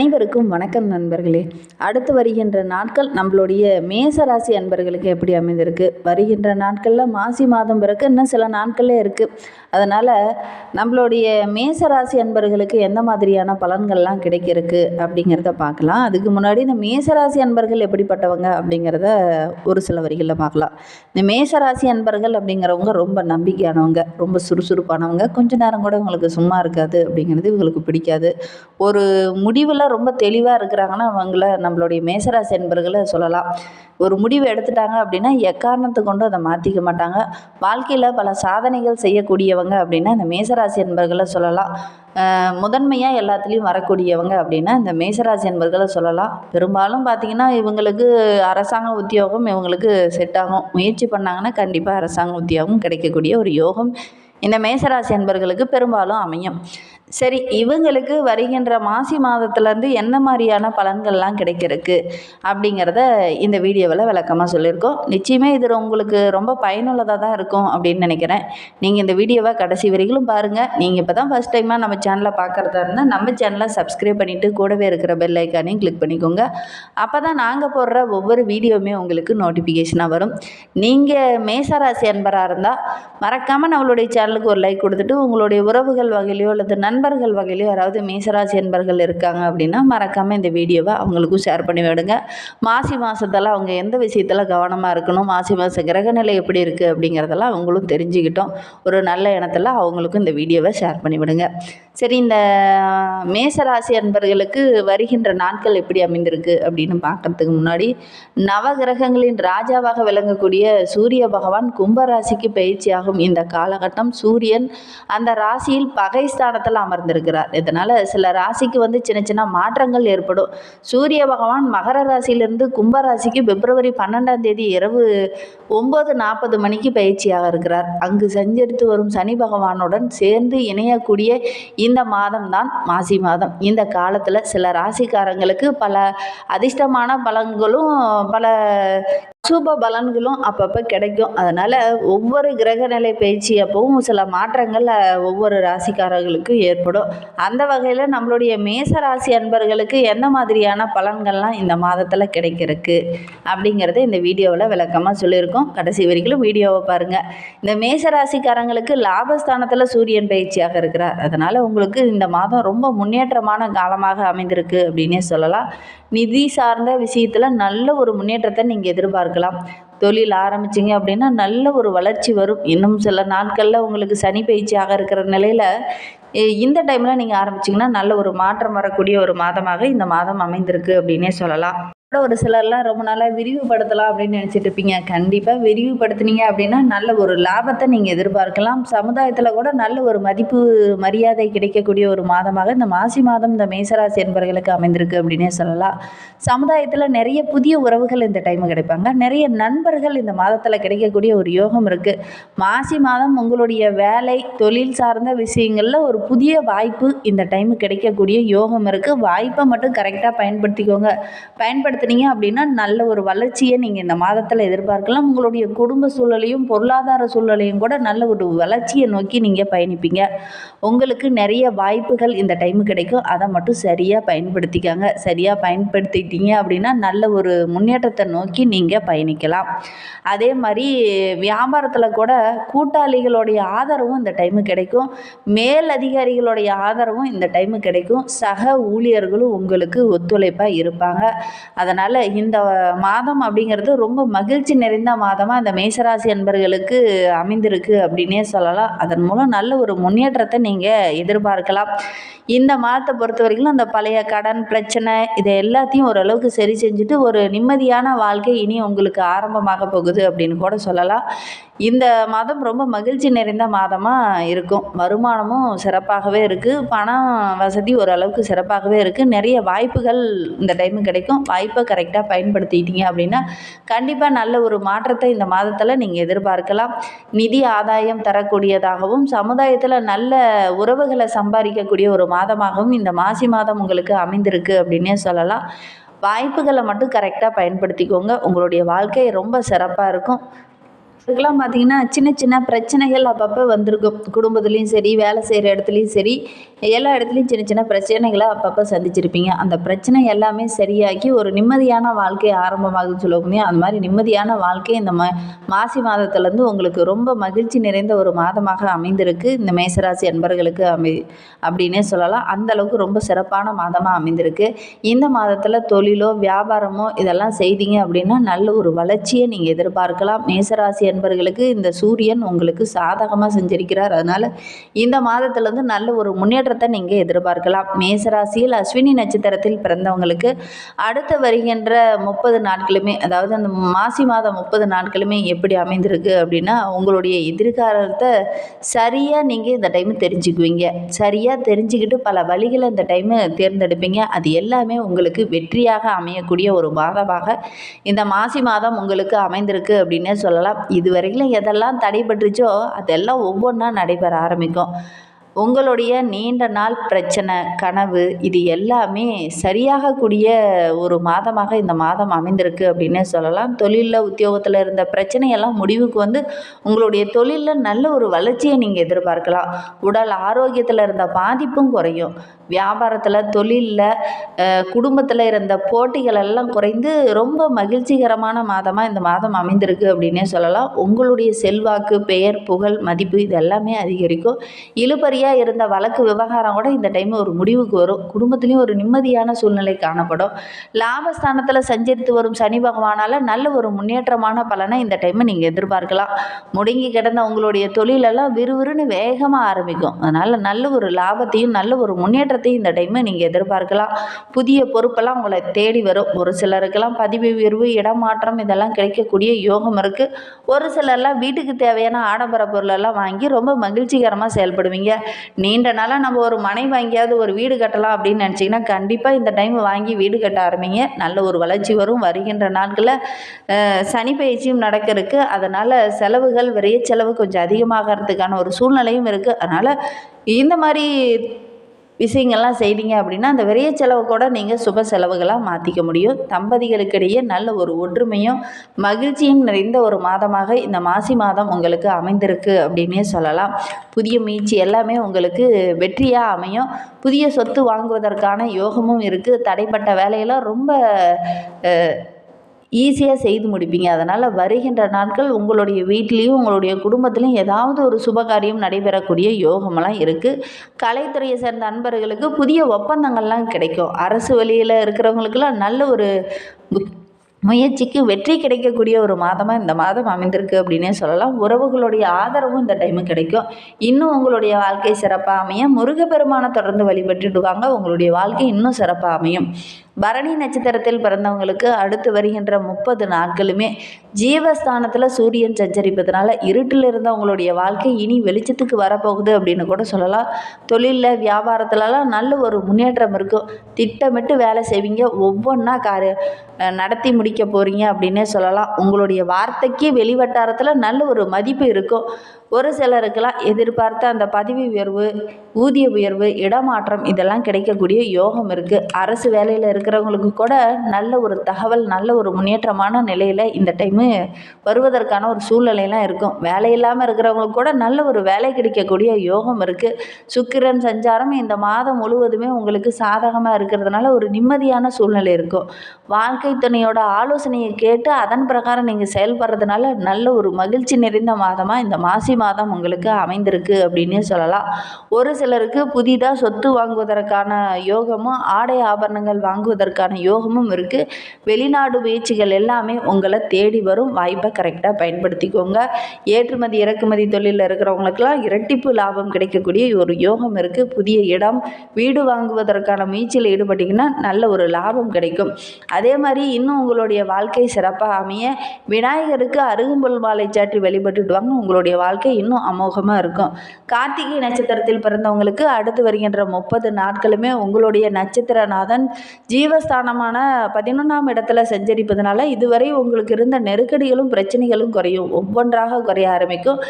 அனைவருக்கும் வணக்கம் நண்பர்களே. அடுத்து வருகின்ற நாட்கள் நம்மளுடைய மேச ராசி அன்பர்களுக்கு எப்படி அமைந்திருக்கு? வருகின்ற நாட்களில் மாசி மாதம் பிறகு இன்னும் சில நாட்களே இருக்குது அதனால் நம்மளுடைய மேச ராசி அன்பர்களுக்கு எந்த மாதிரியான பலன்கள்லாம் கிடைக்கிறதுக்கு அப்படிங்கிறத பார்க்கலாம். அதுக்கு முன்னாடி இந்த மேச ராசி அன்பர்கள் எப்படிப்பட்டவங்க அப்படிங்கிறத ஒரு சில வரிகளில் பார்க்கலாம். இந்த மேச ராசி அன்பர்கள் அப்படிங்கிறவங்க ரொம்ப நம்பிக்கையானவங்க ரொம்ப சுறுசுறுப்பானவங்க. கொஞ்ச நேரம் கூட உங்களுக்கு சும்மா இருக்காது அப்படிங்கிறது இவங்களுக்கு பிடிக்காது. ஒரு முடிவில் ரொம்ப தெளிவாக இருக்கிறாங்கன்னா அவங்கள நம்மளுடைய மேசராசி என்பர்களை சொல்லலாம். ஒரு முடிவு எடுத்துட்டாங்க அப்படின்னா எக்காரணத்தை கொண்டு அதை மாற்றிக்க மாட்டாங்க. வாழ்க்கையில் பல சாதனைகள் செய்யக்கூடியவங்க அப்படின்னா இந்த மேசராசி என்பர்களை சொல்லலாம். முதன்மையாக எல்லாத்துலேயும் வரக்கூடியவங்க அப்படின்னா இந்த மேசராசி என்பர்களை சொல்லலாம். பெரும்பாலும் பார்த்திங்கன்னா இவங்களுக்கு அரசாங்க உத்தியோகம் இவங்களுக்கு செட் ஆகும். முயற்சி பண்ணாங்கன்னா கண்டிப்பாக அரசாங்க உத்தியோகம் கிடைக்கக்கூடிய ஒரு யோகம் இந்த மேசராசி என்பர்களுக்கு பெரும்பாலும் அமையும். சரி இவங்களுக்கு வருகின்ற மாசி மாதத்துலேருந்து என்ன மாதிரியான பலன்கள்லாம் கிடைக்கிறதுக்கு அப்படிங்கிறத இந்த வீடியோவில் விளக்கமாக சொல்லியிருக்கோம். நிச்சயமே இது உங்களுக்கு ரொம்ப பயனுள்ளதாக தான் இருக்கும் அப்படின்னு நினைக்கிறேன். நீங்கள் இந்த வீடியோவை கடைசி வரைக்கும் பாருங்கள் நீங்கள் இப்போ தான் ஃபஸ்ட் டைமாக நம்ம சேனலை பார்க்குறதா இருந்தால் நம்ம சேனலை சப்ஸ்கிரைப் பண்ணிவிட்டு கூடவே இருக்கிற பெல் ஐக்கானையும் கிளிக் பண்ணிக்கோங்க. அப்போ தான் நாங்கள் போடுற ஒவ்வொரு வீடியோவுமே உங்களுக்கு நோட்டிஃபிகேஷனாக வரும். நீங்கள் மேசராசி அன்பராக இருந்தால் மறக்காமல் நம்மளுடைய சேனலுக்கு ஒரு லைக் கொடுத்துட்டு உங்களுடைய உறவுகள் வகையிலையோ அல்லது நன் நண்பர்கள் வகையிலையும் யாராவது மேசராசி என்பர்கள் இருக்காங்க அப்படின்னா மறக்காமல் இந்த வீடியோவை அவங்களுக்கும் ஷேர் பண்ணி விடுங்க. மாசி மாதத்தில் அவங்க எந்த விஷயத்தில் கவனமாக இருக்கணும் மாசி மாத கிரகநிலை எப்படி இருக்குது அப்படிங்கிறதெல்லாம் அவங்களும் தெரிஞ்சுக்கிட்டோம். ஒரு நல்ல இனத்தில் அவங்களுக்கும் இந்த வீடியோவை ஷேர் பண்ணி விடுங்க. சரி இந்த மேசராசி அன்பர்களுக்கு வருகின்ற நாட்கள் எப்படி அமைந்திருக்கு அப்படின்னு பார்க்கறதுக்கு முன்னாடி நவகிரகங்களின் ராஜாவாக விளங்கக்கூடிய சூரிய பகவான் கும்பராசிக்கு பயிற்சியாகும் இந்த காலகட்டம். சூரியன் அந்த ராசியில் பகை ஸ்தானத்தில் அமர்ந்திருக்கிறார். இதனால் சில ராசிக்கு வந்து சின்ன சின்ன மாற்றங்கள் ஏற்படும். சூரிய பகவான் மகர ராசியிலிருந்து கும்பராசிக்கு பிப்ரவரி பன்னெண்டாம் தேதி இரவு ஒம்பது நாற்பது மணிக்கு பயிற்சியாக இருக்கிறார். அங்கு சஞ்சரித்து வரும் சனி பகவானுடன் சேர்ந்து இணையக்கூடிய இந்த மாதம் தான் மாசி மாதம். இந்த காலத்தில் சில ராசிக்காரங்களுக்கு பல அதிர்ஷ்டமான பலன்களும் பல சூப பலன்களும் அப்பப்போ கிடைக்கும். அதனால் ஒவ்வொரு கிரகநிலை பயிற்சி அப்பவும் சில மாற்றங்கள் ஒவ்வொரு ராசிக்காரர்களுக்கும் ஏற்படும். அந்த வகையில் நம்மளுடைய மேச ராசி அன்பர்களுக்கு எந்த மாதிரியான பலன்கள்லாம் இந்த மாதத்தில் கிடைக்கிறதுக்கு அப்படிங்கிறத இந்த வீடியோவில் விளக்கமாக சொல்லியிருக்கோம். கடைசி வரைக்கும் வீடியோவை பாருங்கள் இந்த மேச ராசிக்காரங்களுக்கு லாபஸ்தானத்தில் சூரியன் பயிற்சியாக இருக்கிறார். அதனால் உங்களுக்கு இந்த மாதம் ரொம்ப முன்னேற்றமான காலமாக அமைந்திருக்கு அப்படின்னே சொல்லலாம். நிதி சார்ந்த விஷயத்தில் நல்ல ஒரு முன்னேற்றத்தை நீங்கள் எதிர்பார்க்கலாம். தொழில் ஆரம்பிச்சிங்க அப்படின்னா நல்ல ஒரு வளர்ச்சி வரும். இன்னும் சில நாட்களில் உங்களுக்கு சனி பயிற்சியாக இருக்கிற நிலையில் இந்த டைமில் நீங்கள் ஆரம்பிச்சிங்கன்னா நல்ல ஒரு மாற்றம் வரக்கூடிய ஒரு மாதமாக இந்த மாதம் அமைந்திருக்கு அப்படின்னே சொல்லலாம். கூட ஒரு சிலர்லாம் ரொம்ப நாளாக விரிவுபடுத்தலாம் அப்படின்னு நினச்சிட்டு இருப்பீங்க. கண்டிப்பாக விரிவுபடுத்துனீங்க அப்படின்னா நல்ல ஒரு லாபத்தை நீங்கள் எதிர்பார்க்கலாம். சமுதாயத்தில் கூட நல்ல ஒரு மதிப்பு மரியாதை கிடைக்கக்கூடிய ஒரு மாதமாக இந்த மாசி மாதம் இந்த மேசராசி என்பர்களுக்கு அமைந்திருக்கு அப்படின்னே சொல்லலாம். சமுதாயத்தில் நிறைய புதிய உறவுகள் இந்த டைம் கிடைப்பாங்க. நிறைய நண்பர்கள் இந்த மாதத்தில் கிடைக்கக்கூடிய ஒரு யோகம் இருக்குது மாசி மாதம் உங்களுடைய வேலை தொழில் சார்ந்த விஷயங்களில் ஒரு புதிய வாய்ப்பு இந்த டைம் கிடைக்கக்கூடிய யோகம் இருக்குது வாய்ப்பை மட்டும் கரெக்டாக பயன்படுத்திக்கோங்க. பயன்படுத்த பயன்படுத்துனீங்க அப்படின்னா நல்ல ஒரு வளர்ச்சியை நீங்கள் இந்த மாதத்தில் எதிர்பார்க்கலாம். உங்களுடைய குடும்ப சூழலையும் பொருளாதார சூழலையும் கூட நல்ல ஒரு வளர்ச்சியை நோக்கி நீங்கள் பயணிப்பீங்க. உங்களுக்கு நிறைய வாய்ப்புகள் இந்த டைமு கிடைக்கும். அதை மட்டும் சரியாக பயன்படுத்திக்காங்க. சரியாக பயன்படுத்திட்டீங்க அப்படின்னா நல்ல ஒரு முன்னேற்றத்தை நோக்கி நீங்கள் பயணிக்கலாம். அதே மாதிரி வியாபாரத்தில் கூட கூட்டாளிகளுடைய ஆதரவும் இந்த டைமு கிடைக்கும். மேல் அதிகாரிகளுடைய ஆதரவும் இந்த டைமு கிடைக்கும். சக ஊழியர்களும் உங்களுக்கு ஒத்துழைப்பாக இருப்பாங்க. அதை அதனால் இந்த மாதம் அப்படிங்கிறது ரொம்ப மகிழ்ச்சி நிறைந்த மாதமாக இந்த மேசராசி அன்பர்களுக்கு அமைந்திருக்கு அப்படின்னே சொல்லலாம். அதன் மூலம் நல்ல ஒரு முன்னேற்றத்தை நீங்கள் எதிர்பார்க்கலாம். இந்த மாதத்தை பொறுத்த வரைக்கும் அந்த பழைய கடன் பிரச்சனை இதை எல்லாத்தையும் ஓரளவுக்கு சரி செஞ்சுட்டு ஒரு நிம்மதியான வாழ்க்கை இனி உங்களுக்கு ஆரம்பமாக போகுது அப்படின்னு கூட சொல்லலாம். இந்த மாதம் ரொம்ப மகிழ்ச்சி நிறைந்த மாதமாக இருக்கும். வருமானமும் சிறப்பாகவே இருக்குது பணம் வசதி ஓரளவுக்கு சிறப்பாகவே இருக்குது நிறைய வாய்ப்புகள் இந்த டைமு கிடைக்கும். வாய்ப்பை கரெக்டாக பயன்படுத்திக்கிட்டீங்க அப்படின்னா கண்டிப்பாக நல்ல ஒரு மாற்றத்தை இந்த மாதத்தில் நீங்கள் எதிர்பார்க்கலாம். நிதி ஆதாயம் தரக்கூடியதாகவும் சமுதாயத்தில் நல்ல உறவுகளை சம்பாதிக்கக்கூடிய ஒரு மாதமாகவும் இந்த மாசி மாதம் உங்களுக்கு அமைந்திருக்கு அப்படின்னே சொல்லலாம். வாய்ப்புகளை மட்டும் கரெக்டாக பயன்படுத்திக்கோங்க. உங்களுடைய வாழ்க்கை ரொம்ப சிறப்பாக இருக்கும். இதுக்கெல்லாம் பார்த்தீங்கன்னா சின்ன சின்ன பிரச்சனைகள் அப்பப்போ வந்திருக்கும். குடும்பத்துலேயும் சரி வேலை செய்கிற இடத்துலையும் சரி எல்லா இடத்துலையும் சின்ன சின்ன பிரச்சனைகளை அப்பப்போ சந்திச்சிருப்பீங்க. அந்த பிரச்சனை எல்லாமே சரியாக்கி ஒரு நிம்மதியான வாழ்க்கை ஆரம்பமாகுதுன்னு சொல்ல முடியும். அந்த மாதிரி நிம்மதியான வாழ்க்கை இந்த மா மாசி மாதத்துலேருந்து உங்களுக்கு ரொம்ப மகிழ்ச்சி நிறைந்த ஒரு மாதமாக அமைந்திருக்கு. இந்த மேசராசி அன்பர்களுக்கு அமை அப்படின்னே சொல்லலாம். அந்த அளவுக்கு ரொம்ப சிறப்பான மாதமாக அமைந்திருக்கு. இந்த மாதத்தில் தொழிலோ வியாபாரமோ இதெல்லாம் செய்தீங்க அப்படின்னா நல்ல ஒரு வளர்ச்சியை நீங்கள் எதிர்பார்க்கலாம். மேசராசி அன்பர்களுக்கு இந்த சூரியன் உங்களுக்கு சாதகமாக செஞ்சிருக்கிறார். அதனால் இந்த மாதத்துலேருந்து நல்ல ஒரு முன்னேற்றத்தை நீங்கள் எதிர்பார்க்கலாம். மேசராசியில் அஸ்வினி நட்சத்திரத்தில் பிறந்தவங்களுக்கு அடுத்து வருகின்ற முப்பது நாட்களுமே அதாவது அந்த மாசி மாதம் முப்பது நாட்களுமே எப்படி அமைந்திருக்கு அப்படின்னா உங்களுடைய எதிர்காலத்தை சரியாக நீங்கள் இந்த டைம் தெரிஞ்சுக்குவீங்க. சரியாக தெரிஞ்சுக்கிட்டு பல வழிகளை இந்த டைமு தேர்ந்தெடுப்பீங்க. அது எல்லாமே உங்களுக்கு வெற்றியாக அமையக்கூடிய ஒரு மாதமாக இந்த மாசி மாதம் உங்களுக்கு அமைந்திருக்கு அப்படின்னே சொல்லலாம். இதுவரையிலும் எதெல்லாம் தடைபட்டுச்சோ அதெல்லாம் ஒவ்வொன்றா நடைபெற ஆரம்பிக்கும். உங்களுடைய நீண்ட நாள் பிரச்சனை கனவு இது எல்லாமே சரியாகக்கூடிய ஒரு மாதமாக இந்த மாதம் அமைந்திருக்கு அப்படின்னே சொல்லலாம். தொழிலில் உத்தியோகத்தில் இருந்த பிரச்சனையெல்லாம் முடிவுக்கு வந்து உங்களுடைய தொழிலில் நல்ல ஒரு வளர்ச்சியை நீங்கள் எதிர்பார்க்கலாம். உடல் ஆரோக்கியத்தில் இருந்த பாதிப்பும் குறையும். வியாபாரத்தில் தொழிலில் குடும்பத்தில் இருந்த போட்டிகள் எல்லாம் குறைந்து ரொம்ப மகிழ்ச்சிகரமான மாதமாக இந்த மாதம் அமைந்திருக்கு அப்படின்னே சொல்லலாம். உங்களுடைய செல்வாக்கு பெயர் புகழ் மதிப்பு இது எல்லாமே அதிகரிக்கும். இழுபறியாக இருந்த வழக்கு விவகாரம் கூட இந்த டைம் ஒரு முடிவுக்கு வரும். குடும்பத்துலேயும் ஒரு நிம்மதியான சூழ்நிலை காணப்படும். லாபஸ்தானத்தில் சஞ்சரித்து வரும் சனி பகவானால் நல்ல ஒரு முன்னேற்றமான பலனை இந்த டைமை நீங்கள் எதிர்பார்க்கலாம். முடங்கி கிடந்த உங்களுடைய தொழிலெல்லாம் விறுவிறுன்னு வேகமாக ஆரம்பிக்கும். அதனால் நல்ல ஒரு லாபத்தையும் நல்ல ஒரு மாற்றத்தை இந்த டைமை நீங்கள் எதிர்பார்க்கலாம். புதிய பொறுப்பெல்லாம் உங்களை தேடி வரும். ஒரு சிலருக்கெல்லாம் பதவி உயர்வு இடமாற்றம் இதெல்லாம் கிடைக்கக்கூடிய யோகம் இருக்குது ஒரு சிலர்லாம் வீட்டுக்கு தேவையான ஆடம்பர பொருளெல்லாம் வாங்கி ரொம்ப மகிழ்ச்சிகரமாக செயல்படுவீங்க. நீண்ட நாளாக நம்ம ஒரு மனை வாங்கியாவது ஒரு வீடு கட்டலாம் அப்படின்னு நினச்சிங்கன்னா கண்டிப்பாக இந்த டைம் வாங்கி வீடு கட்ட ஆரம்பிங்க. நல்ல ஒரு வளர்ச்சி வரும். வருகின்ற நாட்களில் சனி பயிற்சியும் நடக்கிறதுக்கு. அதனால் செலவுகள் விரைய செலவு கொஞ்சம் அதிகமாகிறதுக்கான ஒரு சூழ்நிலையும் இருக்குது அதனால் இந்த மாதிரி விஷயங்கள்லாம் செய்தீங்க அப்படின்னா அந்த விரைய செலவு கூட நீங்கள் சுப செலவுகளாக மாற்றிக்க முடியும். தம்பதிகளுக்கிடையே நல்ல ஒரு ஒற்றுமையும் மகிழ்ச்சியும் நிறைந்த ஒரு மாதமாக இந்த மாசி மாதம் உங்களுக்கு அமைந்திருக்கு அப்படின்னே சொல்லலாம். புதிய முயற்சி எல்லாமே உங்களுக்கு வெற்றியாக அமையும். புதிய சொத்து வாங்குவதற்கான யோகமும் இருக்குது தடைப்பட்ட வேலையெல்லாம் ரொம்ப ஈஸியாக செய்து முடிப்பீங்க. அதனால் வருகின்ற நாட்கள் உங்களுடைய வீட்லேயும் உங்களுடைய குடும்பத்திலையும் ஏதாவது ஒரு சுபகாரியம் நடைபெறக்கூடிய யோகமெல்லாம் இருக்குது கலைத்துறையை சேர்ந்த அன்பர்களுக்கு புதிய ஒப்பந்தங்கள்லாம் கிடைக்கும். அரசு வழியில் இருக்கிறவங்களுக்கெல்லாம் நல்ல ஒரு முயற்சிக்கு வெற்றி கிடைக்கக்கூடிய ஒரு மாதமாக இந்த மாதம் அமைந்திருக்கு அப்படின்னே சொல்லலாம். உறவுகளுடைய ஆதரவும் இந்த டைமு கிடைக்கும். இன்னும் உங்களுடைய வாழ்க்கை சிறப்பாக அமையும். முருகப்பெருமானை தொடர்ந்து வழிபட்டுடுவாங்க உங்களுடைய வாழ்க்கை இன்னும் சிறப்பாக அமையும். பரணி நட்சத்திரத்தில் பிறந்தவங்களுக்கு அடுத்து வருகின்ற முப்பது நாட்களுமே ஜீவஸ்தானத்தில் சூரியன் சஞ்சரிப்பதனால இருட்டில் இருந்தவங்களுடைய வாழ்க்கை இனி வெளிச்சத்துக்கு வரப்போகுது அப்படின்னு கூட சொல்லலாம். தொழிலில் வியாபாரத்துலலாம் நல்ல ஒரு முன்னேற்றம் இருக்கும் திட்டமிட்டு வேலை செய்வீங்க. ஒவ்வொன்றா காரு நடத்தி முடிக்க போகிறீங்க அப்படின்னே சொல்லலாம். உங்களுடைய வார்த்தைக்கு வெளிவட்டாரத்தில் நல்ல ஒரு மதிப்பு இருக்கும் ஒரு சிலருக்கெல்லாம் எதிர்பார்த்த அந்த பதவி உயர்வு ஊதிய உயர்வு இடமாற்றம் இதெல்லாம் கிடைக்கக்கூடிய யோகம் இருக்குது அரசு வேலையில் இருக்கிறவங்களுக்கு கூட நல்ல ஒரு தகவல் நல்ல ஒரு முன்னேற்றமான நிலையில் இந்த டைமு வருவதற்கான ஒரு சூழ்நிலையெல்லாம் இருக்கும். வேலை இல்லாமல் இருக்கிறவங்களுக்கு கூட நல்ல ஒரு வேலை கிடைக்கக்கூடிய யோகம் இருக்குது சுக்கிரன் சஞ்சாரம் இந்த மாதம் முழுவதுமே உங்களுக்கு சாதகமாக இருக்கிறதுனால ஒரு நிம்மதியான சூழ்நிலை இருக்கும். வாழ்க்கை துணையோட ஆலோசனையை கேட்டு அதன் பிரகாரம் நீங்கள் செயல்படுறதுனால நல்ல ஒரு மகிழ்ச்சி நிறைந்த மாதமாக இந்த மாசி மாதம் உங்களுக்கு அமைந்திருக்கு அப்படின்னே சொல்லலாம். ஒரு சிலருக்கு புதிதாக சொத்து வாங்குவதற்கான யோகமும் ஆடை ஆபரணங்கள் வாங்குவதற்கான யோகமும் இருக்குது வெளிநாடு முயற்சிகள் எல்லாமே உங்களை தேடி வரும். வாய்ப்பை கரெக்டாக பயன்படுத்திக்கோங்க. ஏற்றுமதி இறக்குமதி தொழிலில் இருக்கிறவங்களுக்கெல்லாம் இரட்டிப்பு லாபம் கிடைக்கக்கூடிய ஒரு யோகம் இருக்குது புதிய இடம் வீடு வாங்குவதற்கான முயற்சியில் ஈடுபட்டிங்கன்னா நல்ல ஒரு லாபம் கிடைக்கும். அதே மாதிரி இன்னும் உங்களுடைய வாழ்க்கை சிறப்பாக அமைய விநாயகருக்கு அருகும்புல் மாலை சாற்றி வழிபட்டுட்டு வாங்க. உங்களுடைய வாழ்க்கை இன்னும் அமோகமாக இருக்கும். கார்த்திகை நட்சத்திரத்தில் பிறந்தவங்களுக்கு அடுத்து வருகின்ற முப்பது நாட்களுமே உங்களுடைய நட்சத்திரநாதன் ஜீவஸ்தானமான பதினொன்றாம் இடத்துல சஞ்சரிப்பதனால இதுவரை உங்களுக்கு இருந்த நெருக்கடிகளும் பிரச்சனைகளும் குறையும். ஒவ்வொன்றாக குறைய ஆரம்பிக்கும்.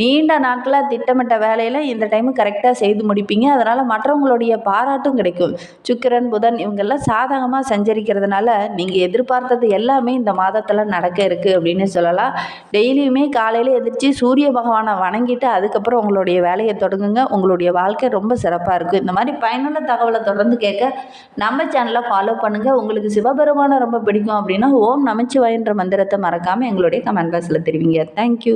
நீண்ட நாட்களாக திட்டமிட்ட வேலையில் இந்த டைமு கரெக்டாக செய்து முடிப்பீங்க. அதனால் மற்றவங்களுடைய பாராட்டும் கிடைக்கும். சுக்கிரன் புதன் இவங்கெல்லாம் சாதகமாக சஞ்சரிக்கிறதுனால நீங்கள் எதிர்பார்த்தது எல்லாமே இந்த மாதத்தில் நடக்க இருக்குது அப்படின்னு சொல்லலாம். டெய்லியுமே காலையில் எதிர்த்து சூரிய பகவானை வணங்கிட்டு அதுக்கப்புறம் உங்களுடைய வேலையை தொடங்குங்க. உங்களுடைய வாழ்க்கை ரொம்ப சிறப்பாக இருக்குது இந்த மாதிரி பயனுள்ள தகவலை தொடர்ந்து கேட்க நம்ம சேனலை ஃபாலோ பண்ணுங்கள் உங்களுக்கு சிவபெருமானை ரொம்ப பிடிக்கும் அப்படின்னா ஓம் நமச்சிவாயன்ற மந்திரத்தை மறக்காமல் எங்களுடைய கமெண்ட் பாக்ஸில் தெரிவிங்க. தேங்க்யூ